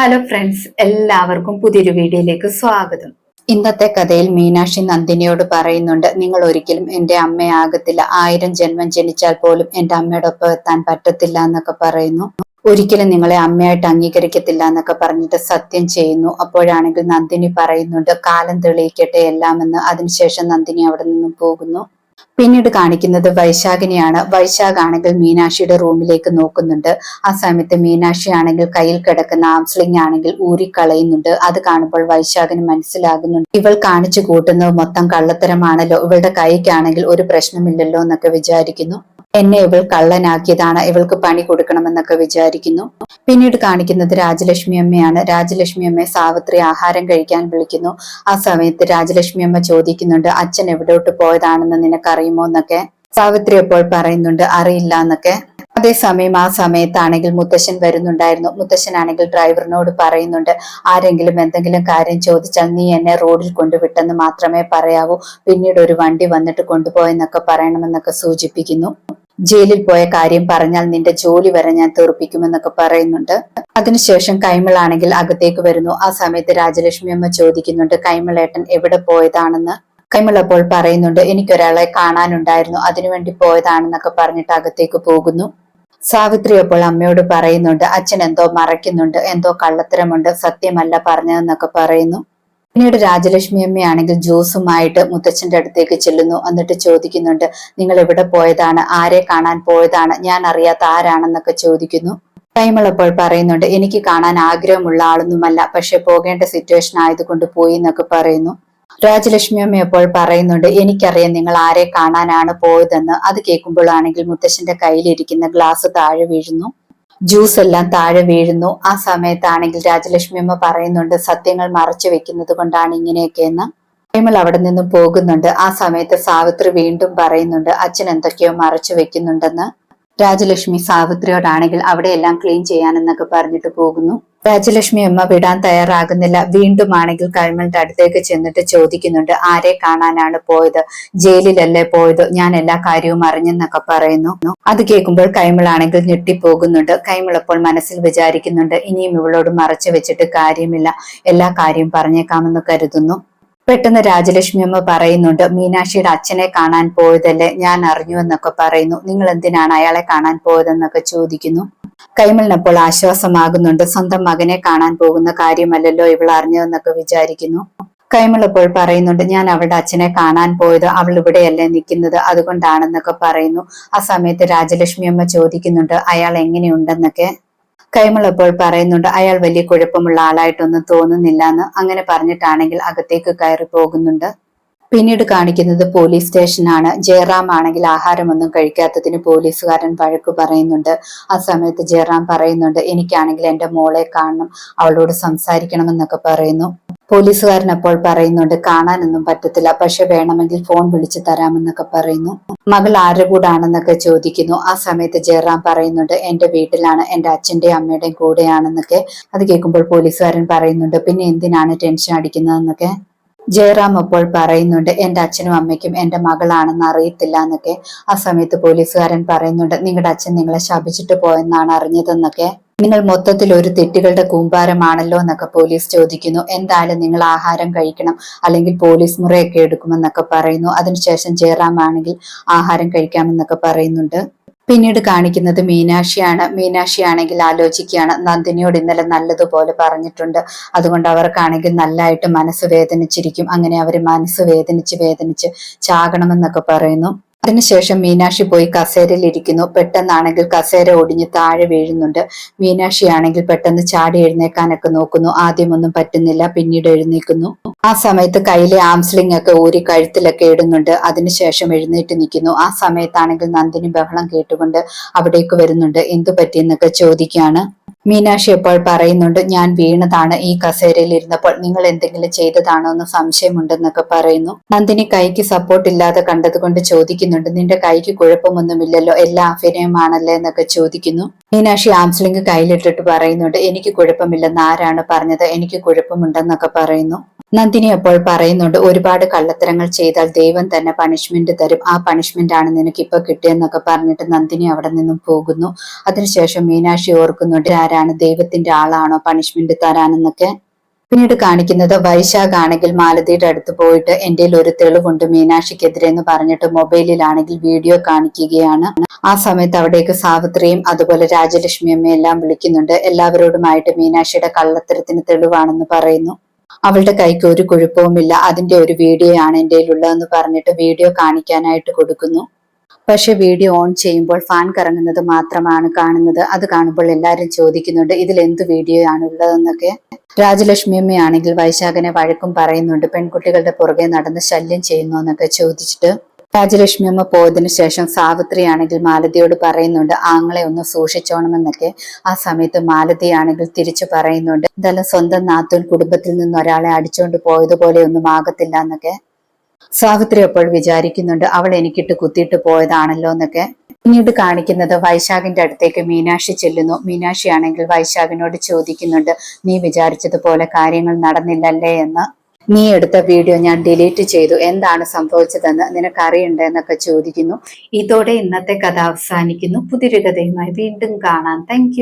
Hello friends എല്ലാവർക്കും പുതിയൊരു വീഡിയോയിലേക്ക് സ്വാഗതം. ഇന്നത്തെ കഥയിൽ മീനാക്ഷി നന്ദിനിയോട് പറയുന്നുണ്ട് നിങ്ങൾ ഒരിക്കലും എന്റെ അമ്മയാകത്തില്ല ആയിരം ജന്മം ജനിച്ചാൽ പോലും എന്റെ അമ്മയോടൊപ്പം എത്താൻ പറ്റത്തില്ല എന്നൊക്കെ പറയുന്നു. ഒരിക്കലും നിങ്ങളെ അമ്മയായിട്ട് അംഗീകരിക്കത്തില്ല എന്നൊക്കെ പറഞ്ഞിട്ട് സത്യം ചെയ്യുന്നു. അപ്പോഴാണെങ്കിൽ നന്ദിനി പറയുന്നുണ്ട് കാലം തെളിയിക്കട്ടെ എല്ലാമെന്ന്. അതിനുശേഷം നന്ദിനി അവിടെ നിന്നും പോകുന്നു. പിന്നീട് കാണിക്കുന്നത് വൈശാഖിനെയാണ്. വൈശാഖ് ആണെങ്കിൽ മീനാക്ഷിയുടെ റൂമിലേക്ക് നോക്കുന്നുണ്ട്. ആ സമയത്ത് മീനാക്ഷി ആണെങ്കിൽ കയ്യിൽ കിടക്കുന്ന ആംസ്ലിംഗ് ആണെങ്കിൽ ഊരിക്കളയുന്നുണ്ട്. അത് കാണുമ്പോൾ വൈശാഖിന് മനസ്സിലാകുന്നുണ്ട്. ഇവൾ കാണിച്ചു കൂട്ടുന്നത് മൊത്തം കള്ളത്തരമാണല്ലോ. ഇവളുടെ കൈക്കാണെങ്കിൽ ഒരു പ്രശ്നമില്ലല്ലോ എന്നൊക്കെ വിചാരിക്കുന്നു. എന്നെ ഇവൾ കള്ളനാക്കിയതാണ്. ഇവൾക്ക് പണി കൊടുക്കണമെന്നൊക്കെ വിചാരിക്കുന്നു. പിന്നീട് കാണിക്കുന്നത് രാജലക്ഷ്മി അമ്മയാണ്. രാജലക്ഷ്മി അമ്മയെ സാവിത്രി ആഹാരം കഴിക്കാൻ വിളിക്കുന്നു. ആ സമയത്ത് രാജലക്ഷ്മി അമ്മ ചോദിക്കുന്നുണ്ട് അച്ഛൻ എവിടോട്ട് പോയതാണെന്ന് നിനക്കറിയുമോ? എന്നൊക്കെ. സാവിത്രി അപ്പോൾ പറയുന്നുണ്ട് അറിയില്ല എന്നൊക്കെ. അതേസമയം ആ സമയത്താണെങ്കിൽ മുത്തശ്ശൻ വരുന്നുണ്ടായിരുന്നു. മുത്തശ്ശനാണെങ്കിൽ ഡ്രൈവറിനോട് പറയുന്നുണ്ട് ആരെങ്കിലും എന്തെങ്കിലും കാര്യം ചോദിച്ചാൽ നീ എന്നെ റോഡിൽ കൊണ്ടുവിട്ടെന്ന് മാത്രമേ പറയാവൂ. പിന്നീട് ഒരു വണ്ടി വന്നിട്ട് കൊണ്ടുപോയെന്നൊക്കെ പറയണമെന്നൊക്കെ സൂചിപ്പിക്കുന്നു. ജയിലിൽ പോയ കാര്യം പറഞ്ഞാൽ നിന്റെ ജോലി വരെ ഞാൻ തീർപ്പിക്കുമെന്നൊക്കെ പറയുന്നുണ്ട്. അതിനുശേഷം കൈമളാണെങ്കിൽ അകത്തേക്ക് വരുന്നു. ആ സമയത്ത് രാജലക്ഷ്മി അമ്മ ചോദിക്കുന്നുണ്ട് കൈമളേട്ടൻ എവിടെ പോയതാണെന്ന്? കൈമൾ അപ്പോൾ പറയുന്നുണ്ട് എനിക്കൊരാളെ കാണാനുണ്ടായിരുന്നു. അതിനുവേണ്ടി പോയതാണെന്നൊക്കെ പറഞ്ഞിട്ട് അകത്തേക്ക് പോകുന്നു. സാവിത്രി അപ്പോൾ അമ്മയോട് പറയുന്നുണ്ട് അച്ഛൻ എന്തോ മറയ്ക്കുന്നുണ്ട് എന്തോ കള്ളത്തരമുണ്ട് സത്യമല്ല പറഞ്ഞതെന്നൊക്കെ പറയുന്നു. പിന്നീട് രാജലക്ഷ്മി അമ്മയാണെങ്കിൽ ജ്യൂസുമായിട്ട് മുത്തച്ഛന്റെ അടുത്തേക്ക് ചെല്ലുന്നു എന്നിട്ട് ചോദിക്കുന്നുണ്ട് നിങ്ങൾ എവിടെ പോയതാണ് ആരെ കാണാൻ പോയതാണ് ഞാൻ അറിയാത്ത ആരാണെന്നൊക്കെ ചോദിക്കുന്നു. കൈമൾ പറയുന്നുണ്ട് എനിക്ക് കാണാൻ ആഗ്രഹമുള്ള ആളൊന്നുമല്ല പക്ഷെ പോകേണ്ട സിറ്റുവേഷൻ ആയതുകൊണ്ട് പോയി എന്നൊക്കെ പറയുന്നു. രാജലക്ഷ്മി അമ്മ അപ്പോൾ പറയുന്നുണ്ട് എനിക്കറിയാം നിങ്ങൾ ആരെ കാണാനാണ് പോയതെന്ന്. അത് കേൾക്കുമ്പോഴാണെങ്കിൽ മുത്തശ്ശന്റെ കയ്യിലിരിക്കുന്ന ഗ്ലാസ് താഴെ വീഴുന്നു. ജ്യൂസ് എല്ലാം താഴെ വീഴുന്നു. ആ സമയത്താണെങ്കിൽ രാജലക്ഷ്മി അമ്മ പറയുന്നുണ്ട് സത്യങ്ങൾ മറച്ചു വെക്കുന്നത് കൊണ്ടാണ് ഇങ്ങനെയൊക്കെയെന്ന്. പ്രേമൾ അവിടെ നിന്നും പോകുന്നുണ്ട്. ആ സമയത്ത് സാവിത്രി വീണ്ടും പറയുന്നുണ്ട് അച്ഛൻ എന്തൊക്കെയോ മറച്ചു വെക്കുന്നുണ്ടെന്ന്. രാജലക്ഷ്മി സാവിത്രിയോടാണെങ്കിൽ അവിടെയെല്ലാം ക്ലീൻ ചെയ്യാനെന്നൊക്കെ പറഞ്ഞിട്ട് പോകുന്നു. രാജലക്ഷ്മി അമ്മ വിടാൻ തയ്യാറാകുന്നില്ല. വീണ്ടും ആണെങ്കിൽ കഴിമലിന്റെ അടുത്തേക്ക് ചെന്നിട്ട് ചോദിക്കുന്നുണ്ട് ആരെ കാണാനാണ് പോയത്? ജയിലിലല്ലേ പോയത്? ഞാൻ എല്ലാ കാര്യവും അറിഞ്ഞെന്നൊക്കെ പറയുന്നു. അത് കേൾക്കുമ്പോൾ കൈമളാണെങ്കിൽ ഞെട്ടിപ്പോകുന്നുണ്ട്. കൈമൾ മനസ്സിൽ വിചാരിക്കുന്നുണ്ട് ഇനിയും ഇവളോട് മറച്ചു വെച്ചിട്ട് കാര്യമില്ല. എല്ലാ കാര്യവും പറഞ്ഞേക്കാമെന്ന് കരുതുന്നു. പെട്ടെന്ന് രാജലക്ഷ്മി അമ്മ പറയുന്നുണ്ട് മീനാക്ഷിയുടെ അച്ഛനെ കാണാൻ പോയതല്ലേ ഞാൻ അറിഞ്ഞു എന്നൊക്കെ പറയുന്നു. നിങ്ങൾ എന്തിനാണ് അയാളെ കാണാൻ പോയതെന്നൊക്കെ ചോദിക്കുന്നു. കൈമളിനപ്പോൾ ആശ്വാസമാകുന്നുണ്ട്. സ്വന്തം മകനെ കാണാൻ പോകുന്ന കാര്യമല്ലല്ലോ ഇവൾ അറിഞ്ഞതെന്നൊക്കെ വിചാരിക്കുന്നു. കൈമൾ ഇപ്പോൾ പറയുന്നുണ്ട് ഞാൻ അവളുടെ അച്ഛനെ കാണാൻ പോയത് അവൾ ഇവിടെയല്ലേ നിൽക്കുന്നത് അതുകൊണ്ടാണെന്നൊക്കെ പറയുന്നു. ആ സമയത്ത് രാജലക്ഷ്മി അമ്മ ചോദിക്കുന്നുണ്ട് അയാൾ എങ്ങനെയുണ്ടെന്നൊക്കെ? കൈമൾ അപ്പോൾ പറയുന്നുണ്ട് അയാൾ വലിയ കുഴപ്പമുള്ള ആളായിട്ടൊന്നും തോന്നുന്നില്ല എന്ന് അങ്ങനെ പറഞ്ഞിട്ടാണെങ്കിൽ അകത്തേക്ക് കയറി പോകുന്നുണ്ട്. പിന്നീട് കാണിക്കുന്നത് പോലീസ് സ്റ്റേഷനാണ്. ജയറാം ആണെങ്കിൽ ആഹാരമൊന്നും കഴിക്കാത്തതിന് പോലീസുകാരൻ വഴക്ക് പറയുന്നുണ്ട്. ആ സമയത്ത് ജയറാം പറയുന്നുണ്ട് എനിക്കാണെങ്കിൽ എന്റെ മോളെ കാണണം അവളോട് സംസാരിക്കണമെന്നൊക്കെ പറയുന്നു. പോലീസുകാരൻ അപ്പോൾ പറയുന്നുണ്ട് കാണാനൊന്നും പറ്റത്തില്ല പക്ഷെ വേണമെങ്കിൽ ഫോൺ വിളിച്ചു തരാമെന്നൊക്കെ പറയുന്നു. മകൾ ആരുടെ കൂടാണെന്നൊക്കെ ചോദിക്കുന്നു. ആ സമയത്ത് ജയറാം പറയുന്നുണ്ട് എന്റെ വീട്ടിലാണ് എന്റെ അച്ഛന്റെയും അമ്മയുടെയും കൂടെയാണെന്നൊക്കെ. അത് കേൾക്കുമ്പോൾ പോലീസുകാരൻ പറയുന്നുണ്ട് പിന്നെ എന്തിനാണ് ടെൻഷൻ അടിക്കുന്നതെന്നൊക്കെ? ജയറാം അപ്പോൾ പറയുന്നുണ്ട് എന്റെ അച്ഛനും അമ്മയ്ക്കും എന്റെ മകളാണെന്ന് അറിയത്തില്ല എന്നൊക്കെ. ആ സമയത്ത് പോലീസുകാരൻ പറയുന്നുണ്ട് നിങ്ങളുടെ അച്ഛൻ നിങ്ങളെ ശപിച്ചിട്ട് പോയെന്നാണ് അറിഞ്ഞതെന്നൊക്കെ. നിങ്ങൾ മൊത്തത്തിൽ ഒരു തെറ്റുകളുടെ കൂമ്പാരമാണല്ലോ എന്നൊക്കെ പോലീസ് ചോദിക്കുന്നു. എന്തായാലും നിങ്ങൾ ആഹാരം കഴിക്കണം അല്ലെങ്കിൽ പോലീസ് മുറയൊക്കെ എടുക്കുമെന്നൊക്കെ പറയുന്നു. അതിനുശേഷം ജയറാം ആണെങ്കിൽ ആഹാരം കഴിക്കാമെന്നൊക്കെ പറയുന്നുണ്ട്. പിന്നീട് കാണിക്കുന്നത് മീനാക്ഷിയാണ്. മീനാക്ഷിയാണെങ്കിൽ ആലോചിക്കുകയാണ് നന്ദിനിയോട് ഇന്നലെ നല്ലതുപോലെ പറഞ്ഞിട്ടുണ്ട്. അതുകൊണ്ട് അവർക്കാണെങ്കിൽ നല്ലതായിട്ട് മനസ്സ് വേദനിച്ചിരിക്കും. അങ്ങനെ അവർ മനസ്സ് വേദനിച്ച് വേദനിച്ച് ചാകണമെന്നൊക്കെ പറയുന്നു. അതിനുശേഷം മീനാക്ഷി പോയി കസേരയിൽ ഇരിക്കുന്നു. പെട്ടെന്നാണെങ്കിൽ കസേര ഒടിഞ്ഞ് താഴെ വീഴുന്നുണ്ട്. മീനാക്ഷി ആണെങ്കിൽ പെട്ടെന്ന് ചാടി എഴുന്നേക്കാനൊക്കെ നോക്കുന്നു. ആദ്യമൊന്നും പറ്റുന്നില്ല പിന്നീട് എഴുന്നേക്കുന്നു. ആ സമയത്ത് കയ്യിലെ ആംസ്ലിംഗ് ഒക്കെ ഊരി കഴുത്തിലൊക്കെ ഇടുന്നുണ്ട്. അതിനുശേഷം എഴുന്നേറ്റ് നിൽക്കുന്നു. ആ സമയത്താണെങ്കിൽ നന്ദിനി ബഹളം കേട്ടുകൊണ്ട് അവിടേക്ക് വരുന്നുണ്ട്. എന്തു പറ്റിയെന്നൊക്കെ ചോദിക്കുകയാണ്. മീനാക്ഷി എപ്പോൾ പറയുന്നുണ്ട് ഞാൻ വീണതാണ് ഈ കസേരയിൽ ഇരുന്നപ്പോൾ. നിങ്ങൾ എന്തെങ്കിലും ചെയ്തതാണോ എന്ന് സംശയമുണ്ടെന്നൊക്കെ പറയുന്നു. നന്ദിനി കൈക്ക് സപ്പോർട്ട് ഇല്ലാതെ കണ്ടതുകൊണ്ട് ചോദിക്കുന്നുണ്ട് നിന്റെ കൈക്ക് കുഴപ്പമൊന്നുമില്ലല്ലോ? എല്ലാ അഭിനയമാണല്ലേ? എന്നൊക്കെ ചോദിക്കുന്നു. മീനാക്ഷി ആംസ്ലിംഗ് കയ്യിലിട്ടിട്ട് പറയുന്നുണ്ട് എനിക്ക് കുഴപ്പമില്ലെന്ന് ആരാണ് പറഞ്ഞത്? എനിക്ക് കുഴപ്പമുണ്ടെന്നൊക്കെ പറയുന്നു. നന്ദിനി അപ്പോൾ പറയുന്നുണ്ട് ഒരുപാട് കള്ളത്തരങ്ങൾ ചെയ്താൽ ദൈവം തന്നെ പണിഷ്മെന്റ് തരും. ആ പണിഷ്മെന്റ് ആണ് നിനക്ക് ഇപ്പൊ കിട്ടിയെന്നൊക്കെ പറഞ്ഞിട്ട് നന്ദിനി അവിടെ നിന്നും പോകുന്നു. അതിനുശേഷം മീനാക്ഷി ഓർക്കുന്നുണ്ട് ആരാണ് ദൈവത്തിന്റെ ആളാണോ പണിഷ്മെന്റ് തരാനെന്നൊക്കെ? പിന്നീട് കാണിക്കുന്നത് വൈശാഖ് ആണെങ്കിൽ മാലതിയുടെ അടുത്ത് പോയിട്ട് എന്റെ ഒരു തെളിവുണ്ട് മീനാക്ഷിക്കെതിരെ എന്ന് പറഞ്ഞിട്ട് മൊബൈലിലാണെങ്കിൽ വീഡിയോ കാണിക്കുകയാണ്. ആ സമയത്ത് അവിടേക്ക് സാവിത്രിയും അതുപോലെ രാജലക്ഷ്മി അമ്മയെല്ലാം വിളിക്കുന്നുണ്ട്. എല്ലാവരോടുമായിട്ട് മീനാക്ഷിയുടെ കള്ളത്തരത്തിന് തെളിവാണെന്ന് പറയുന്നു. അവളുടെ കൈക്ക് ഒരു കുഴപ്പവുമില്ല. അതിന്റെ ഒരു വീഡിയോ ആണ് എന്റെ ഉള്ളതെന്ന് പറഞ്ഞിട്ട് വീഡിയോ കാണിക്കാനായിട്ട് കൊടുക്കുന്നു. പക്ഷെ വീഡിയോ ഓൺ ചെയ്യുമ്പോൾ ഫാൻ കറങ്ങുന്നത് മാത്രമാണ് കാണുന്നത്. അത് കാണുമ്പോൾ എല്ലാവരും ചോദിക്കുന്നുണ്ട് ഇതിൽ എന്ത് വീഡിയോ ആണ് ഉള്ളതെന്നൊക്കെ രാജലക്ഷ്മി അമ്മയാണെങ്കിൽ വൈശാഖനെ വഴക്കും പറയുന്നുണ്ട് പെൺകുട്ടികളുടെ പുറകെ നടന്ന് ശല്യം ചെയ്യുന്നു എന്നൊക്കെ ചോദിച്ചിട്ട്. രാജലക്ഷ്മി അമ്മ പോയതിനു ശേഷം സാവിത്രി ആണെങ്കിൽ മാലതിയോട് പറയുന്നുണ്ട് ആങ്ങളെ ഒന്ന് സൂക്ഷിച്ചോണമെന്നൊക്കെ. ആ സമയത്ത് മാലതിയാണെങ്കിൽ തിരിച്ചു പറയുന്നുണ്ട് എന്തായാലും സ്വന്തം നാത്തൂൻ കുടുംബത്തിൽ നിന്ന് ഒരാളെ അടിച്ചുകൊണ്ട് പോയതുപോലെ ഒന്നും ആകത്തില്ല എന്നൊക്കെ. സാവിത്രി അപ്പോൾ വിചാരിക്കുന്നുണ്ട് അവൾ എനിക്കിട്ട് കുത്തിയിട്ട് പോയതാണല്ലോ എന്നൊക്കെ. പിന്നീട് കാണിക്കുന്നത് വൈശാഖിന്റെ അടുത്തേക്ക് മീനാക്ഷി ചെല്ലുന്നു. മീനാക്ഷി ആണെങ്കിൽ വൈശാഖിനോട് ചോദിക്കുന്നുണ്ട് നീ വിചാരിച്ചതുപോലെ കാര്യങ്ങൾ നടന്നില്ലല്ലേ എന്ന്. നീ എടുത്ത വീഡിയോ ഞാൻ ഡിലീറ്റ് ചെയ്തു. എന്താണ് സംഭവിച്ചതെന്ന് നിനക്കറിയണ്ടേ? എന്നൊക്കെ ചോദിക്കുന്നു. ഇതോടെ ഇന്നത്തെ കഥ അവസാനിക്കുന്നു. പുതിയൊരു കഥയുമായി വീണ്ടും കാണാം. താങ്ക്